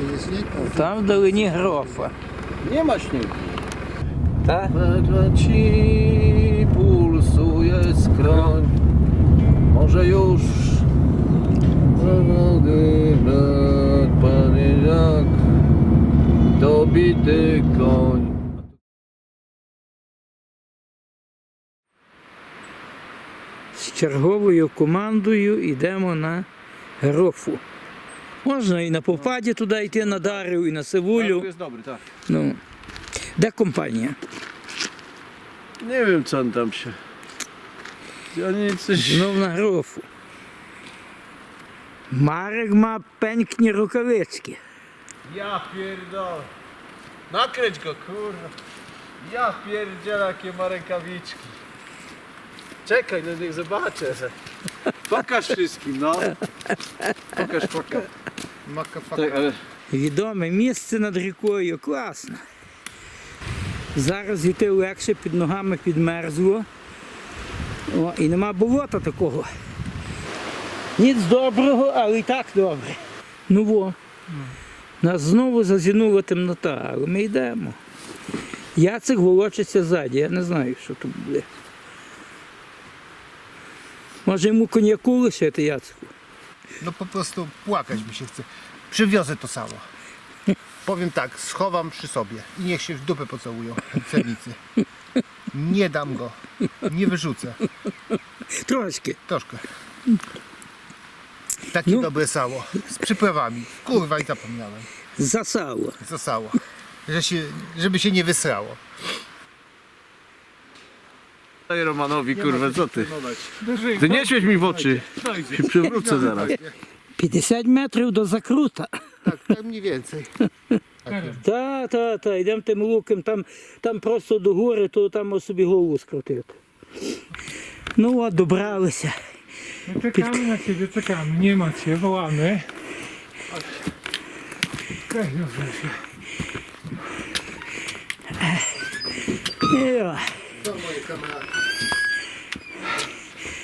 jest śnieg? Там вдалині грофа. Nie ma śniegu. Та? Ledwo ci pulsuje skroń. Może już zawody brak, panie jak dobity koń. З черговою командою йдемо на грофу. Можна і на попаді туди йти на Дарів, і на Сивулю. jest dobry, tak. Ну. Де компанія? Nie wiem co on tam się... Oni coś... Знов на грофу. Марek ma pęknie rukawyczki. Ja pierdolę. Nakręć go, kurwa. Ja pierdzielę, jakie ma rękawiczki. Czekaj, no niech zobaczę. Pokaż wszystkim, no. Pokaż, pokaż. Tak, ale... Відоме місце над рікою, класно. Зараз йти легше, під ногами підмерзло. О, і нема болота такого. Ніц доброго, але і так добре. Ну во. Нас знову зазінула темнота, але ми йдемо. Яцик волочиться ззаді, я не знаю, що тут буде. Może mu koniaku lysety, Jacku. No po prostu płakać mi się chce. Przywiozę to samo. Powiem tak, schowam przy sobie i niech się w dupę pocałują celnicy. Nie dam go, nie wyrzucę. Troszkę. Troszkę. Takie No. dobre sało, z przyprawami. Kurwa i zapomniałem. Zasało. Zasało. Że się, żeby się nie wysrało. Daj Romanowi, kurwa, co ty? Ty nie świeć mi w oczy. Się przewrócę zaraz. 50 метрів до закрута. Tak, tak mniej więcej. Та, та, та, йдемо тим луком, там, там просто до гори, то там можна собі голову скрутити. Ну от, добралися. No czekamy na ciebie, czekamy. Nie ma cię, wołamy. Weź no się. Йо.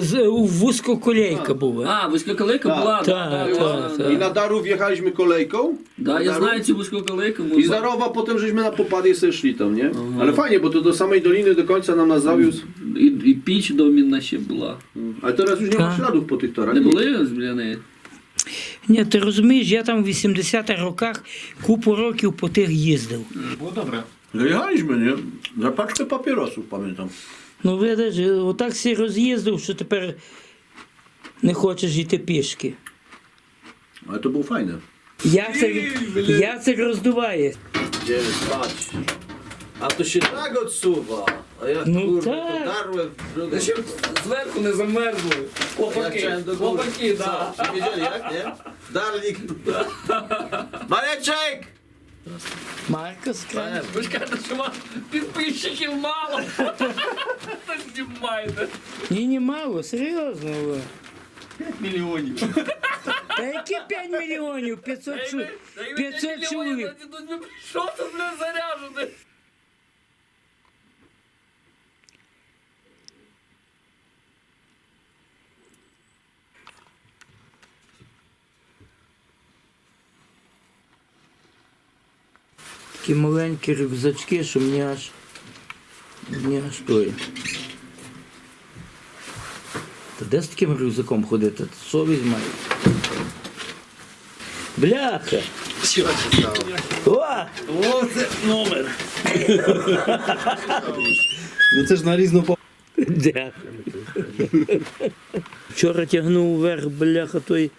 з- у Вузькоколейка була. А, вузькоколейка Так. була? Так, да, так, да, так. да. I na Darów jechaliśmy kolejką. Да, я Darów. знаю цю вузькоколейку. I z Darowa potem żeśmy na popadzie sobie szli tam, nie? Ale fajnie, bo to do samej doliny do końca nam nas zawiózł. І, і піч домінна ще була. Ale teraz już nie ma Tak. śladów po tych torach. Не Nic. були біля неї? Ні, ти розумієш, я там в 80-х роках купу років по тих їздив. Było dobre. Jechaliśmy, nie? Za paczkę papierosów, pamiętam. Ну, видиш, отак всі роз'їздив, що тепер не хочеш йти пішки. Ale to było fajne. Яцик, Яцик роздуває. Gdzie spać? A to się tak odsuwa. A ja No kurwa, tak. to darłem w drugą. зверху не замерзли. Ja chciałem do góry. Co? Czy wiedzieli jak, nie? Darlik. Mareczek! Марко скаже. Ви ж кажете, що вам підписчиків мало. Та знімайте. Ні, не мало, серйозно. ви. Milionów. Та які 5 мільйонів? 500, чу... 500 чоловік. Що це, бля, заряджене? Такі маленькі рюкзачки, що мені аж мені аж той. Та де з таким рюкзаком ходити? Совість має. Бляха! О! O, це номер. No też na rізну по... Дякую. Вчора тягнув вверх, бляха, той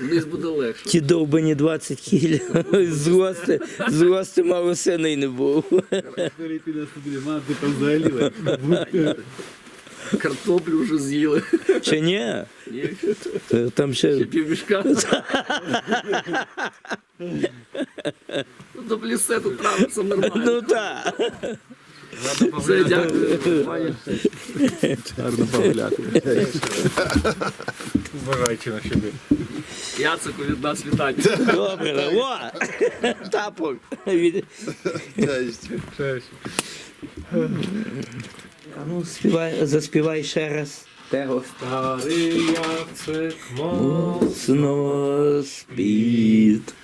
Вниз буде легше. ті довбані 20 кіль. З гости, з гости мало сини не був. Ти там заліли. Картоплю вже з'їли. Чи ні? Ні, Там ще півмішка. Ну, до плісе тут правиться нормально. Ну так. Все, дякую. Czarno pawlaty. Uważajcie na siebie. Jacek від нас вітання. Добре, о! Тапок. Від- Cześć. А ну, співай, заспівай ще раз. Stary Jacek ma Моцно спить.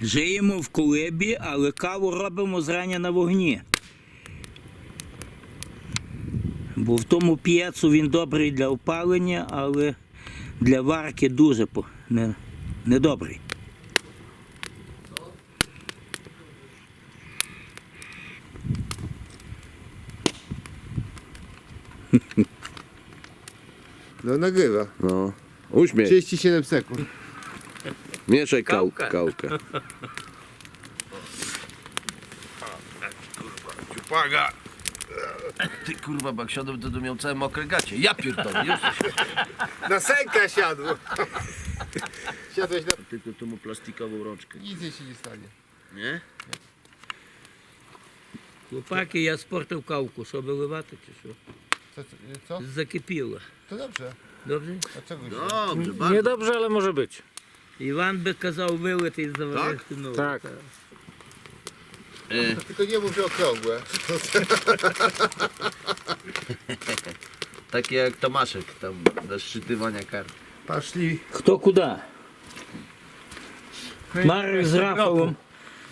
Жиємо в колибі, але каву робимо зрання на вогні. Бо в тому п'єцу він добрий для опалення, але для варки дуже по- не, недобрий. No nagrywa. No. Uśmiech. 37 sekund. Mieszaj kałkę. kałkę. Uwaga! Ty kurwa, bo jak siadłem, to, to miał całe mokre gacie. Ja pierdolę, już. Na sęka siadł. Siadłeś na... Tylko tu mu plastikową rączkę. Nic jej się nie stanie. Nie? Хлопаки, я спортив кавку, що виливати чи що? Co? co? Закипіло. To dobrze. Добре? Dlaczego się? Dobrze, bardzo. Niedobrze, ale może być. Іван би казав вилити і заварити нову. Tak. E, Tylko nie mów, że okrągłe. takie jak Tomaszek tam do szczytywania kart. Poszli. Хто куди? Марик з Рафалом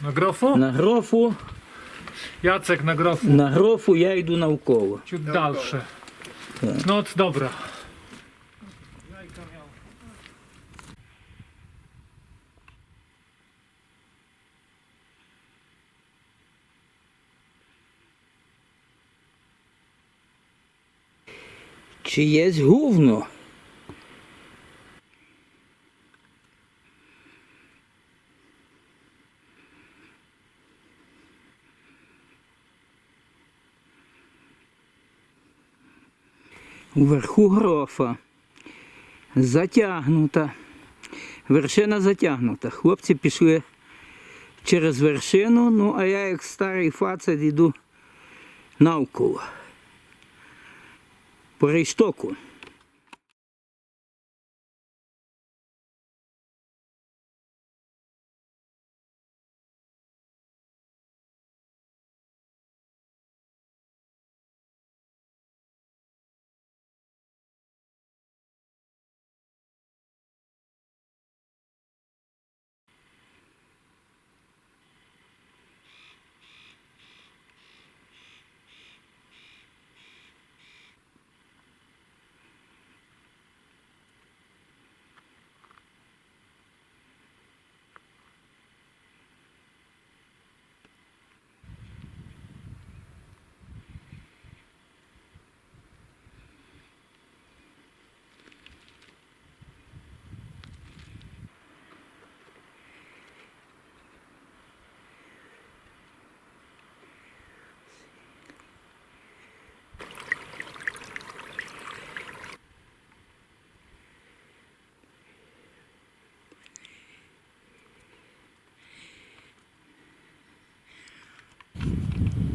Na grofu? на грофу, Jacek na grofu. на грофу я йду навколо. Ciut dalsze. Noc dobra. Чиєсь гувно. Уверху грофа. Затягнута. Вершина затягнута. Хлопці пішли через вершину, ну а я як старий фацет йду навколо. По рейштоку.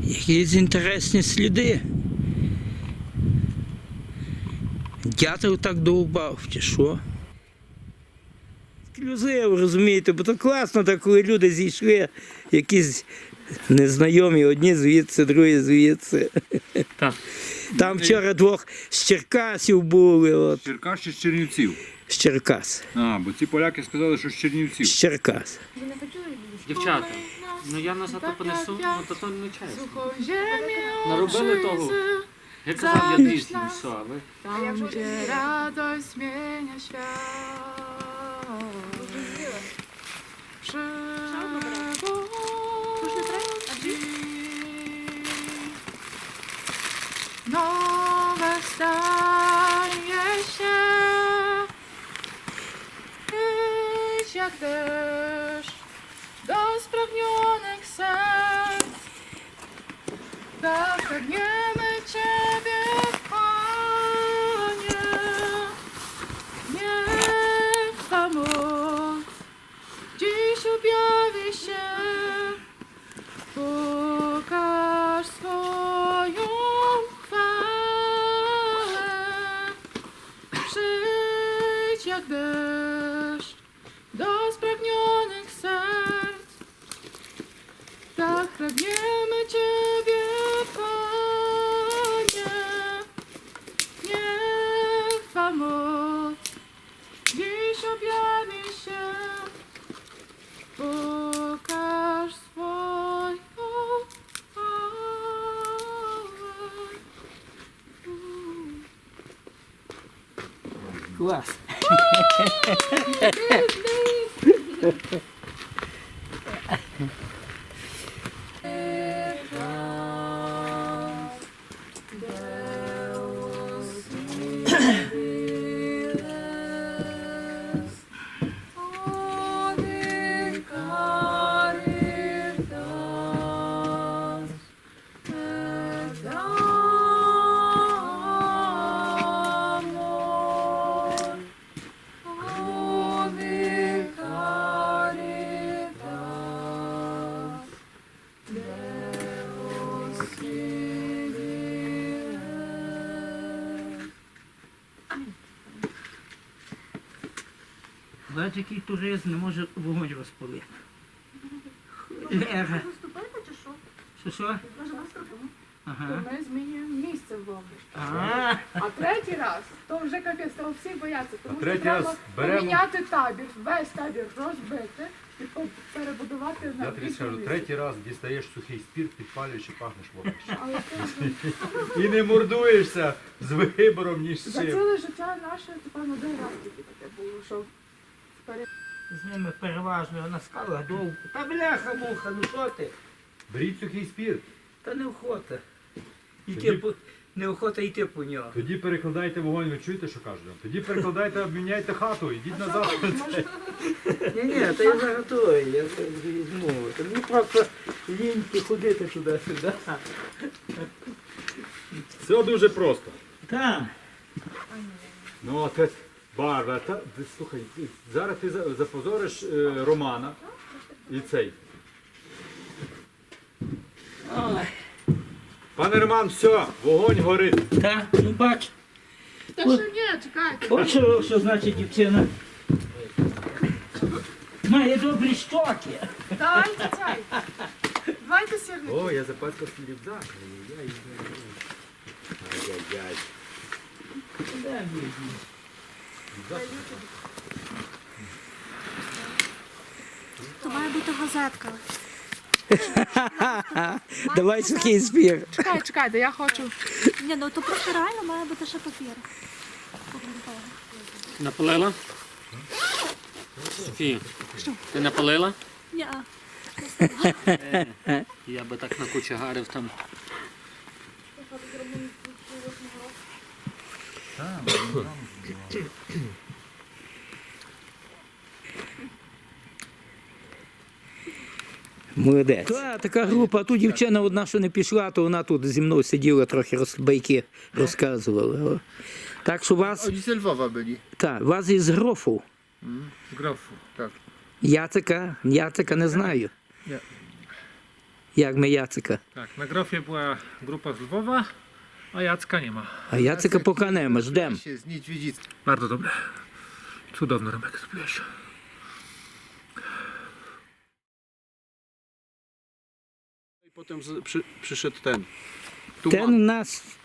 Якісь інтересні сліди. Дятел так довбав, чи що? Ексклюзив, розумієте, бо то класно, так, коли люди зійшли, якісь незнайомі, одні звідси, другі звідси. Так. Там вчора двох з Черкасів були, от, Черкас чи з Чернівців? з Черкас. А, бо ці поляки сказали, що з Чернівців. З Черкас. Дівчата, ну я назад то понесу, ну то то не чесно. Сухозем'я Наробили того. ojczyzny, Я казав, я двісті несу, а ви? Tam, gdzie radość zmienia świat. Przewodzi Nowe staje się Idź jak deszcz Pragniemy Ciebie, Panie. Niech ta moc dziś objawi się. Pokaż swoją chwałę. Przyjdź jak deszcz do spragnionych serc. Tak pragniemy. to us. Бачиш, який турист не може вогонь розпалити. Холера. Що що? Ага. Ми змінюємо місце в лобі. А, А третій раз, то вже капець, то всі бояться, тому що треба поміняти табір, весь табір розбити і перебудувати на Я тобі скажу, третій раз дістаєш сухий спірт, підпалюєш і пахнеш вогнищем. І не мордуєшся з вибором ніж з за чим. ціле життя наше, тепер один раз тільки таке було, що з ними переважно на скалах довго. Та бляха муха, ну що ти? Беріть сухий спірт. Та неохота. Йти Тоді- по... Неохота йти по нього. Тоді перекладайте вогонь, ви чуєте, що кажуть? Тоді перекладайте, обміняйте хату, йдіть назад. Ні, ні, то я заготую, я візьму. Та Мені просто ліньки ходити туди-сюди. Все дуже просто. Так. Ну, а ти, Барба, та, ти, слухай, ти- зараз ти за- запозориш е, Романа і цей. Ой. Пане Роман, все, вогонь горить. Так, ну бач. Та що ні, чекайте. От що, що значить дівчина. Має добрі щоки. Давайте цей. Давайте сірники. О, я запаскав свій рюкзак. Ай-яй-яй. Ай-яй-яй. Де візьму? То має бути газетка. Давай сухий збір. Чекай, чекайте, я хочу. Ні, ну то просто реально має бути ще папір. Напалила? Софія, ти напалила? Ні. Я би так накучагарив там. Молодець. Та, така група, а тут дівчина одна, що не пішла, то вона тут зі мною сиділа, трохи роз, байки розказувала. Так що вас, Oni z Lwowa byli. та, вас із Грофу. Z Grofu, tak. Яцика, Яцика не знаю. Як ми Яцика? Tak, na grofie była grupa z Lwowa, A Jacka nie ma. A Jacek Epoka nie ma, Bardzo dobre. Cudowny Romek zrobiłeś. I potem z, przy, przyszedł ten. Ten nas...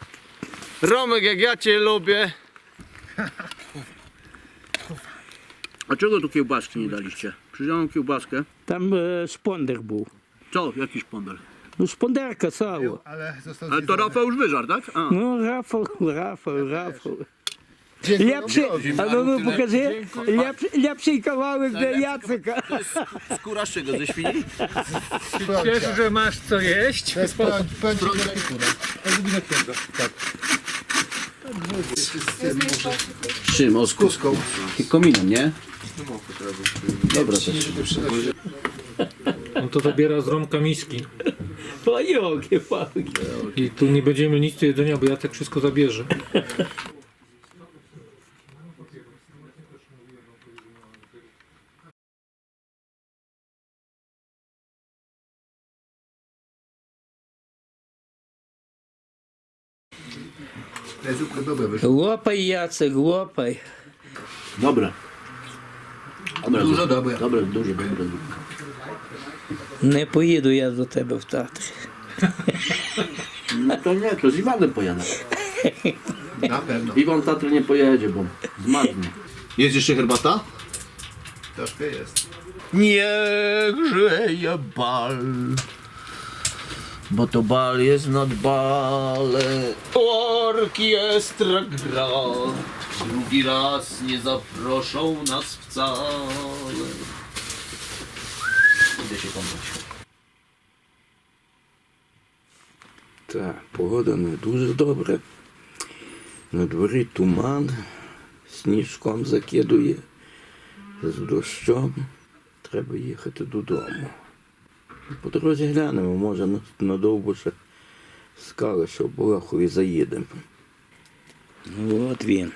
Romek, jak ja cię lubię. A czego tu kiełbaski nie daliście? Przyjrzałem kiełbaskę. Tam e, szpondek był. Co? Jakiś pondel? No szponderka cała. Ale Ale to. Rafał już wyżar, tak? A. No Rafał, Rafał, Rafał. Dziękuję. Lepszy, ale no pokazuję, lepszy, lepszy kawałek dla Jaceka. Skóra czego? Ze świni? Cieszę, że masz co jeść. To jest pędzi garnitura. Alumina pięta. Tak. Czym? O, z Kuską. Kominem, nie? Dobra też. No to zabiera z Romka miski. Pali ogień. I tu nie będziemy nic do jedzenia, bo Jacek wszystko zabierze. Ta dobra. Łopaj Jacek, łopaj. Dobra. Dobra, Dużo dobra. Dobra, dużo, dobra. Не поїду я до тебе в театр. No to nie, to z Iwanem pojadę. Na pewno. Iwan Tatry nie pojedzie, bo zmarznie. Jest jeszcze herbata? Troszkę jest. Niech żyje bal. Bo to bal jest nad bale. Orkiestra gra. Drugi raz nie zaproszą nas wcale. Idę się. Так, погода не дуже добра. На дворі туман, сніжком закидує, з дощом. Треба їхати додому. По дорозі глянемо, може на, на Довбуша скали, що в Болахові заїдемо. Ну от він.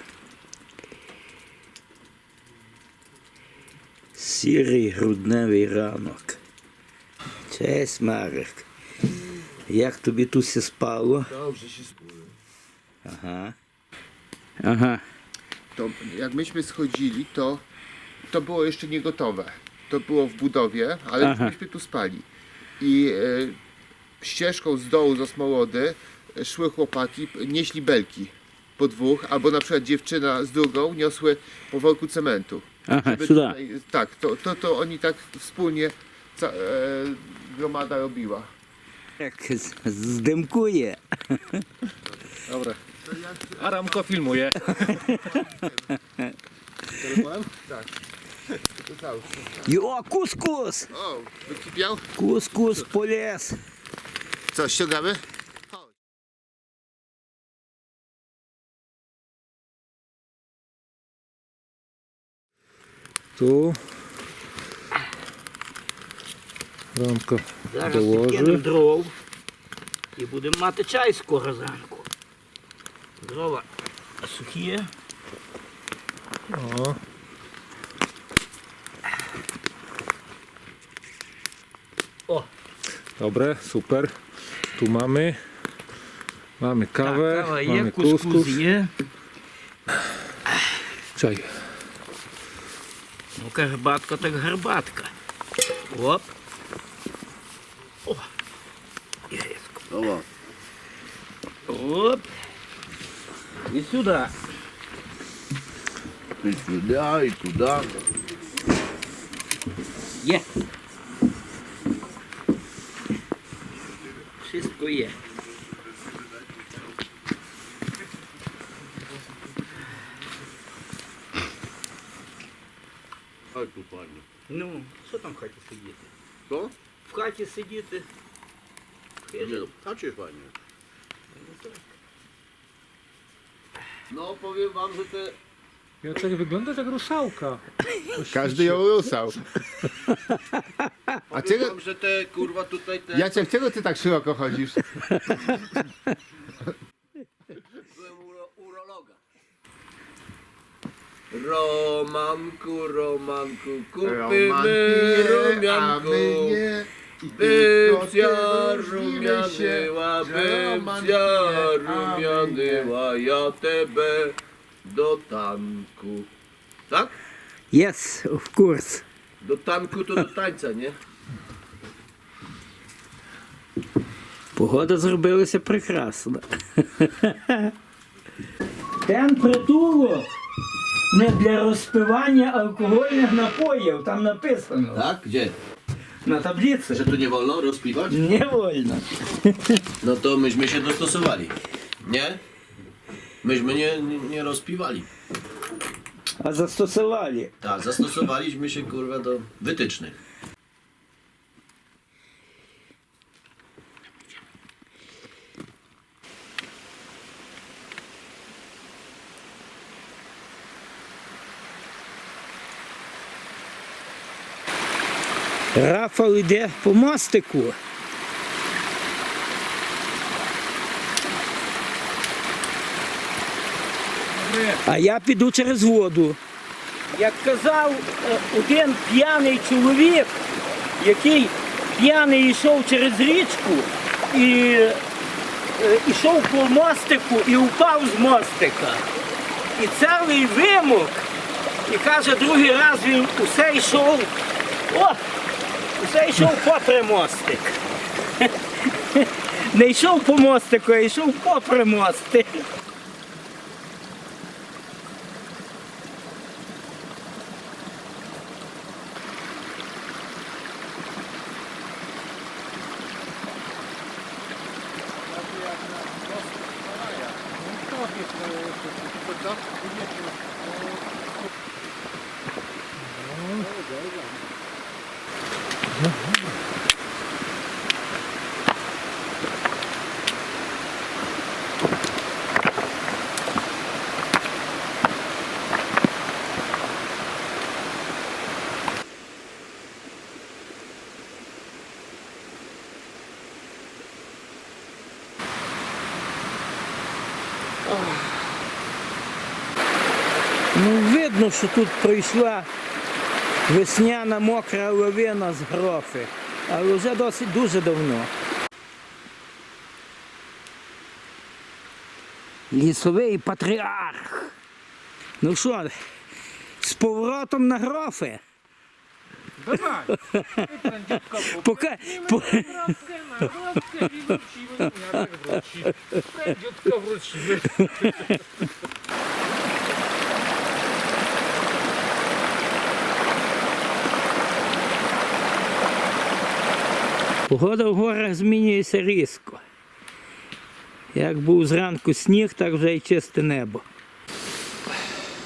Сірий грудневий ранок. Cześć Marek. Jak tobie tu się spało? Dobrze się spało. Aha. Aha. To jak myśmy schodzili, to, to było jeszcze niegotowe. To było w budowie, ale myśmy tu spali. I e, ścieżką z dołu z osmołody szły chłopaki, nieśli belki po dwóch, albo na przykład dziewczyna z drugą niosły po worku cementu. Aha, żeby tutaj, tak, to, to, to oni tak wspólnie ca, e, gromada robiła. Jak zdymkuje. Dobra. Aramko filmuje. Telefonem? Tak. To cały. Kuskus! O, wykipiał? Kuskus poles. Co, ściągamy? Tu Ромко Зараз підкинемо дров. І будемо мати чай скоро зранку. Дрова сухі. O. O. Dobre, super. Tu mamy. Mamy kawę, mamy кускус kuskus. є. Czaj. Ну, гарбатка так гарбатка. Оп. О. І різко. Dobra. Оп. І сюди. I tuda, i tuda. Є. Wszystko є. Oj, tu fajnie. Ну, що там в хаті сидіти? Co? В хаті сидіти. Nie no, tacie fajnie. No powiem wam, że te Jacek wyglądasz jak ruszałka. Każdy ją rusał. A czego, Powiem, że te kurwa tutaj te... Jacek, czego ty tak szeroko chodzisz? byłem uro, urologa. Romanku, Romanku, kupimy a rumianku. my nie. A my nie. rumianyła, ja tebe do tanku. Tak? Yes, of course. Do tanku to do tańca, nie? Погода зробилася прекрасна. Ten притулок не для розпивання алкогольних напоїв, там написано Tak? Gdzie? na tablicy. Że tu nie wolno rozpiwać? Nie wolno. No to myśmy się dostosowali. Nie? Myśmy nie, nie, nie rozpiwali. A zastosowali. Tak, zastosowaliśmy się kurwa do wytycznych. Рафал йде по мостику. А я піду через воду. Як казав е, один п'яний чоловік, який п'яний йшов через річку і е, йшов по мостику і впав з мостика. І цілий вимок І каже, другий раз він усе йшов. О! Усе йшов попри мостик. Не йшов по мостику, а йшов попри мостик. Ну, видно, що тут прийшла весняна мокра лавина з грофи, але вже досить дуже давно. Лісовий патріарх. Ну що, з поворотом на грофи? Давай. Пока, по, Дядька вручили. Погода в горах змінюється різко. Як був зранку сніг, так вже й чисте небо.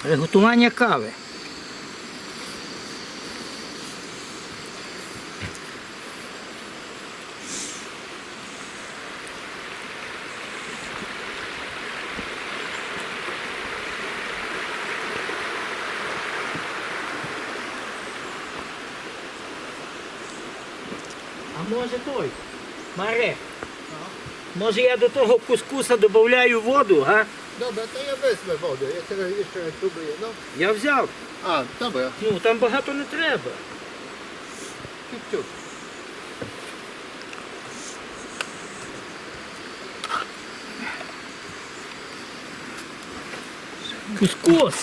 Приготування кави. А може той? Маре. Може я до того кускуса додаю воду, га? Dobra, to ja wezmę wodę. Ja teraz jeszcze próbuję. No. Я взяв. A, dobra. Ну там багато не треба. Ciup. Кускус.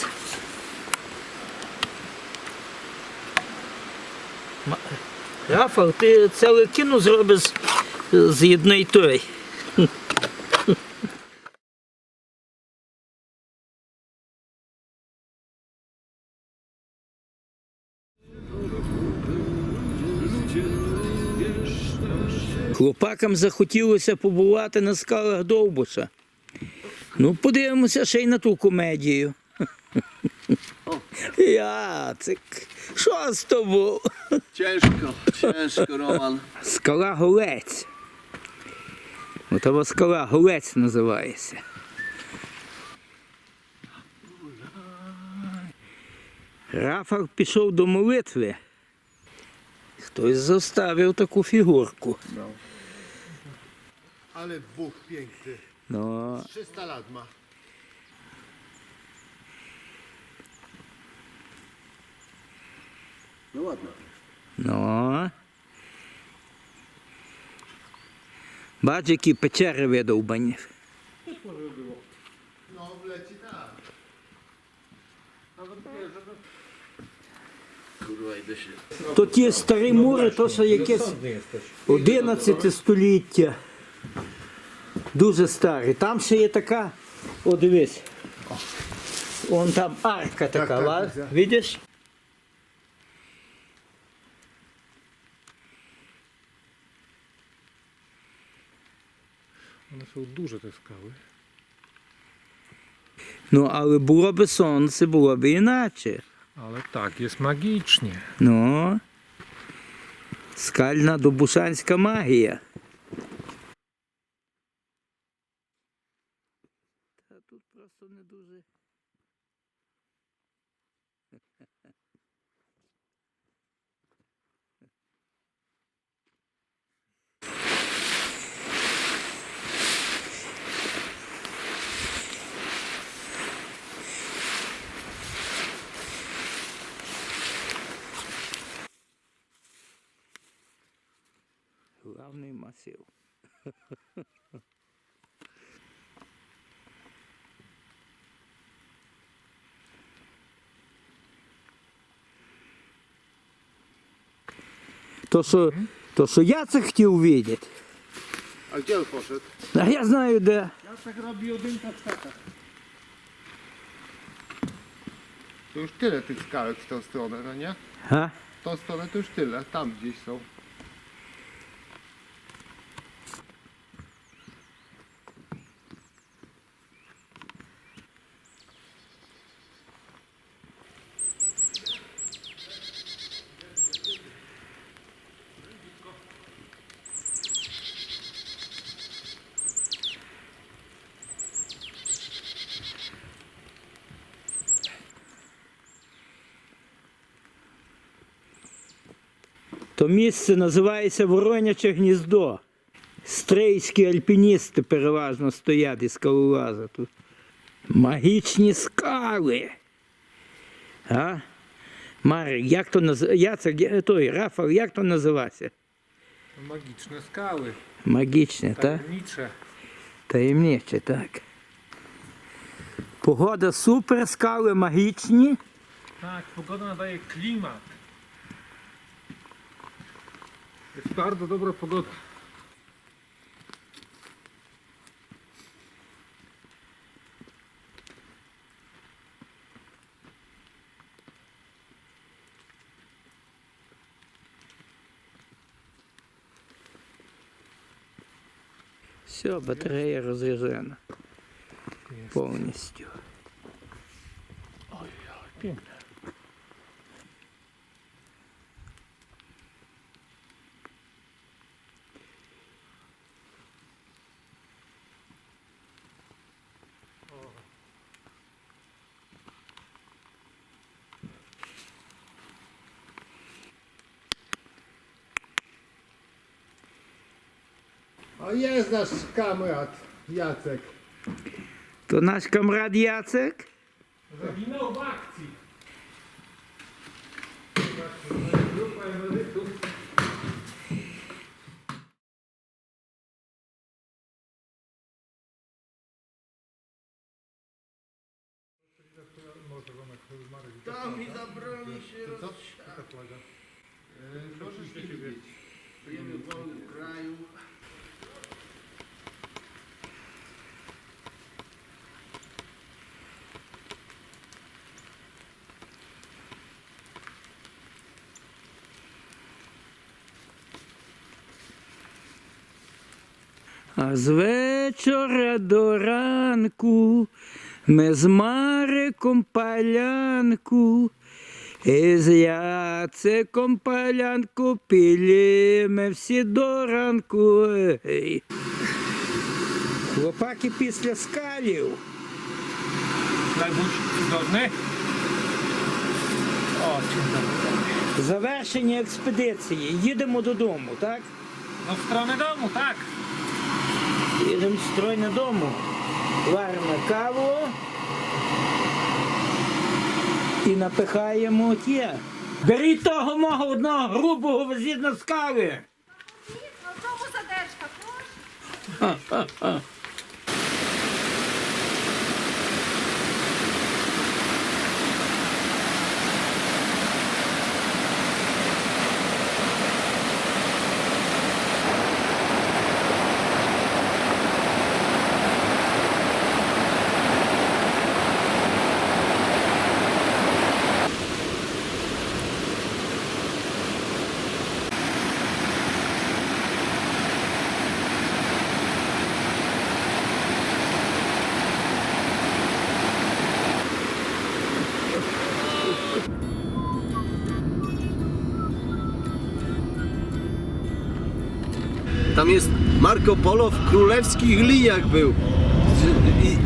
Рафал, ти ціле кіно зробиш з одної той. Хлопакам захотілося побувати на скалах Довбуша. Ну, подивимося ще й на ту комедію. Яцик, що з тобою? Ciężko, ciężko, Roman. Скала Голець. Отова скала Голець називається. Рафал пішов до молитви. Хтось заставив таку фігурку. Ale Bóg piękny. Ну, 300 lat ma. No ładna. ну. Бач, які печери видовбані. Tak. Kurwa, idę. То ті старі мури, то що якесь 11 століття. Дуже старі. Там ще є така, о дивись. Вон там арка така, так, ла- так. видиш? One дуже skały. Ну, але було б сонце, було б іначе. Ale tak, jest magicznie. Ну. Скальна добушанська магія. Шикарний масив. То, що то, що я це хотів видіти. А де він пошел? А я знаю де. Я так роблю один кацкака. To już tyle tych skałek z tą stronę, no nie? Ha? Z tą stronę to już tyle, tam gdzieś są. То місце називається Вороняче гніздо. Стрийські альпіністи переважно стоять і скалолази тут. Магічні скали. А? Марик, як то називається? Той, Рафал, як то називається? Magiczne skały, Магічне, так? tajemnicze. Таємниче, так. Погода супер, скали магічні. Tak, pogoda nadaje klimat. Jest bardzo dobra pogoda. Все, батарея розряджена. Повністю. Piękne. O jest nasz kamrat Jacek. To nasz kamrat Jacek? А з вечора до ранку ми з Мариком палянку. І з Яциком палянку пілі ми всі до ранку. Хлопаки після скалів. Завершення експедиції. Їдемо додому, так? No w stronę domu, tak. Їдемо стройно дому. Варимо каву. І напихаємо ті. Беріть того мого одного грубого везіть на кави! Знову задержка, прошу. Marco Polo w królewskich liniach był. I,